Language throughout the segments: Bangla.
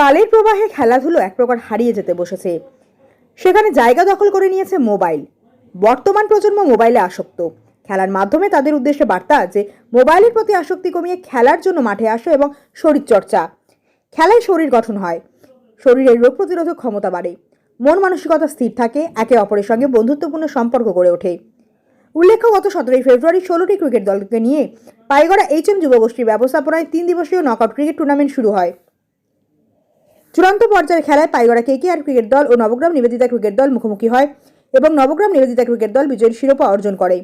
কালের প্রবাহে খেলাধুলো এক প্রকার হারিয়ে যেতে বসেছে। সেখানে জায়গা দখল করে নিয়েছে মোবাইল। বর্তমান প্রজন্ম মোবাইলে আসক্ত। খেলার মাধ্যমে তাদের উদ্দেশ্যে বার্তা যে, মোবাইলের প্রতি আসক্তি কমিয়ে খেলার জন্য মাঠে আসো এবং শরীরচর্চা। খেলায় শরীর গঠন হয়। শরীরের রোগ প্রতিরোধক ক্ষমতা বাড়ে। মন মানসিকতা স্থির থাকে, একে অপরের সঙ্গে বন্ধুত্বপূর্ণ সম্পর্ক গড়ে ওঠে। উল্লেখ্য, গত সতেরোই ফেব্রুয়ারি ষোলোটি ক্রিকেট দলকে নিয়ে পাইগড়া এইচ এম যুবগোষ্ঠীর ব্যবস্থাপনায় তিন দিবসীয় নকআউট ক্রিকেট টুর্নামেন্ট শুরু হয়। চূড়ান্ত পর্যায়ের খেলায় পাইগড়া কেকেআর ক্রিকেট দল ও নবগ্রাম নিবেদিতা ক্রিকেট দল মুখোমুখি হয় এবং নবগ্রাম নিবেদিতা ক্রিকেট দল বিজয়ীর শিরোপা অর্জন করে।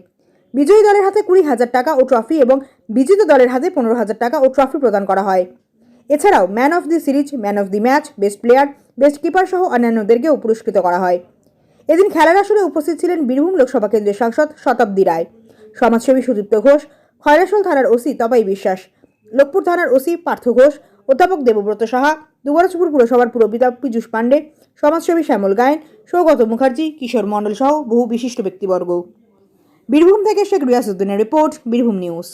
বিজয়ী দলের হাতে কুড়ি হাজার টাকা ও ট্রফি এবং বিজিত দলের হাতে পনেরো হাজার টাকা ও ট্রফি প্রদান করা হয়। এছাড়াও man of the series, man of the match, best player, best keeper সহ অন্যান্যদেরকেও পুরস্কৃত করা হয়। এদিন খেলার আসরে উপস্থিত ছিলেন বীরভূম লোকসভা কেন্দ্রের সাংসদ শতাব্দী রায়, সমাজসেবী সুদীপ্ত ঘোষ খয়রাসোল থানার ওসি তবাই বিশ্বাস, লোকপুর থানার ওসি পার্থ ঘোষ, অধ্যাপক দেবব্রত সাহা দুবরাজপুর পুরসভার পুরপিতা পীযূষ পাণ্ডে, সমাজসেবী শ্যামল গায়েন, সৌগত মুখার্জি, কিশোর মণ্ডল সহ বহু বিশিষ্ট ব্যক্তিবর্গ। বীরভূম থেকে শেখ রিয়াসুদ্দিনের রিপোর্ট, বীরভূম নিউজ।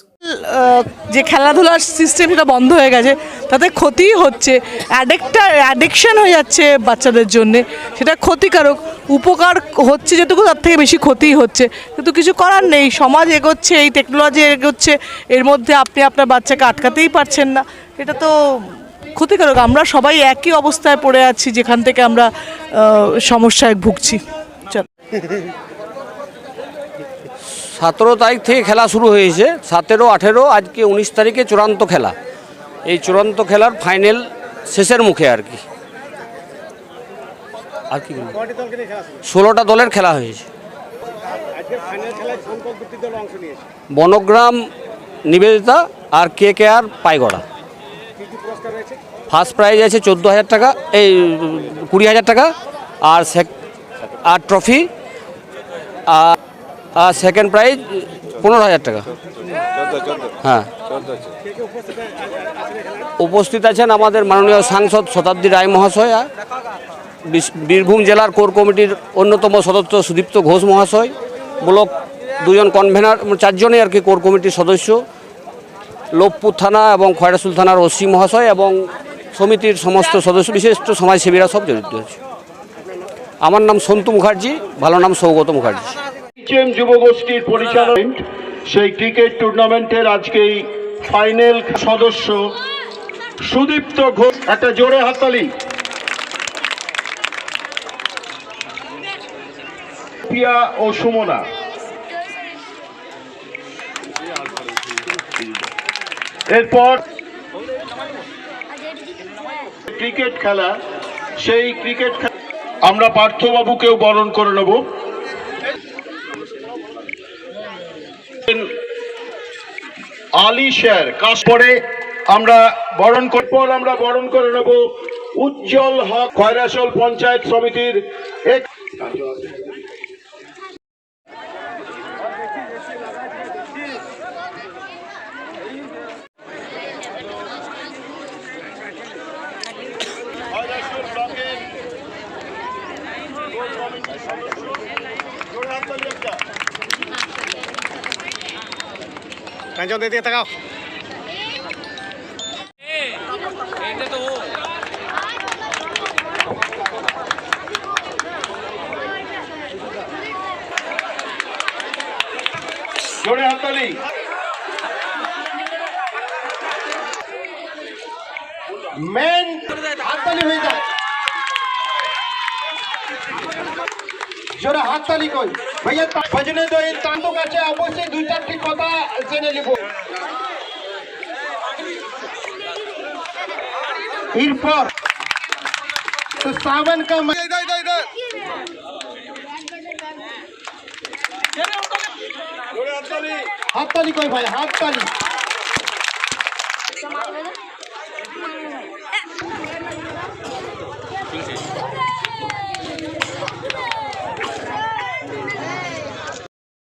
যে খেলাধুলার সিস্টেম সেটা বন্ধ হয়ে গেছে, তাতে ক্ষতি হচ্ছে অ্যাডিক্টার অ্যাডিকশান হয়ে যাচ্ছে বাচ্চাদের জন্যে। সেটা ক্ষতিকারক, উপকার হচ্ছে যেটুকু, তার থেকে বেশি ক্ষতিই হচ্ছে। কিন্তু কিছু করার নেই, সমাজ এগোচ্ছে, এই টেকনোলজি এগোচ্ছে, এর মধ্যে আপনি আপনার বাচ্চাকে আটকাতেই পারছেন না। এটা তো ক্ষতিকারক, আমরা সবাই একই অবস্থায় পড়ে আছি যেখান থেকে আমরা সমস্যায় ভুগছি। চল। সতেরো তারিখ থেকে খেলা শুরু হয়েছে, সতেরো, আঠেরো, আজকে উনিশ তারিখে চূড়ান্ত খেলা। এই চূড়ান্ত খেলার ফাইনাল শেষের মুখে আর কি। আর কি ষোলোটা দলের খেলা হয়েছে। বনগ্রাম নিবেদিতা আর কে কে আর পাইগড়া। ফার্স্ট প্রাইজ আছে চোদ্দ হাজার টাকা, এই, কুড়ি হাজার টাকা, আর আর ট্রফি আর সেকেন্ড প্রাইজ পনেরো হাজার টাকা। হ্যাঁ। উপস্থিত আছেন আমাদের মাননীয় সাংসদ শতাব্দী রায় মহাশয় বীরভূম জেলার কোর কমিটির অন্যতম সদস্য সুদীপ্ত ঘোষ মহাশয়, ব্লক দুজন কনভেনার চারজনই আর কি কোর কমিটির সদস্য লোকপুর থানা এবং খয়রাসুল থানার ওসি মহাশয় এবং সমিতির সমস্ত সদস্য, বিশিষ্ট সমাজসেবীরা সব জড়িত আছে। আমার নাম সন্তু মুখার্জি, ভালো নাম সৌগত মুখার্জি। যুবগোষ্ঠীর পরিচালন সেই ক্রিকেট টুর্নামেন্টের আজকেই ফাইনাল সদস্য সুদীপ্ত ঘোষ, একটা জোরে হাততালি। পিয়া ও সুমনা। এরপর ক্রিকেট খেলা, সেই ক্রিকেট আমরা পার্থবাবুকেও বরণ করে নেব। আলী শের কাজ পরে আমরা বরণ পর আমরা বরণ করে নেব উজ্জ্বল হক খয়রাসল পঞ্চায়েত সমিতির এক কাঞ্চন দিকে তাকাও জোরে হাততালি जरा हाथ ताली कोई भैया ता भजने दो इन तांतो का चे आपो से दो चार ठीक होता से ने लिखो इरफार तो सावन का इधर इधर इधर हाथ ताली कोई भाई हाथ ताली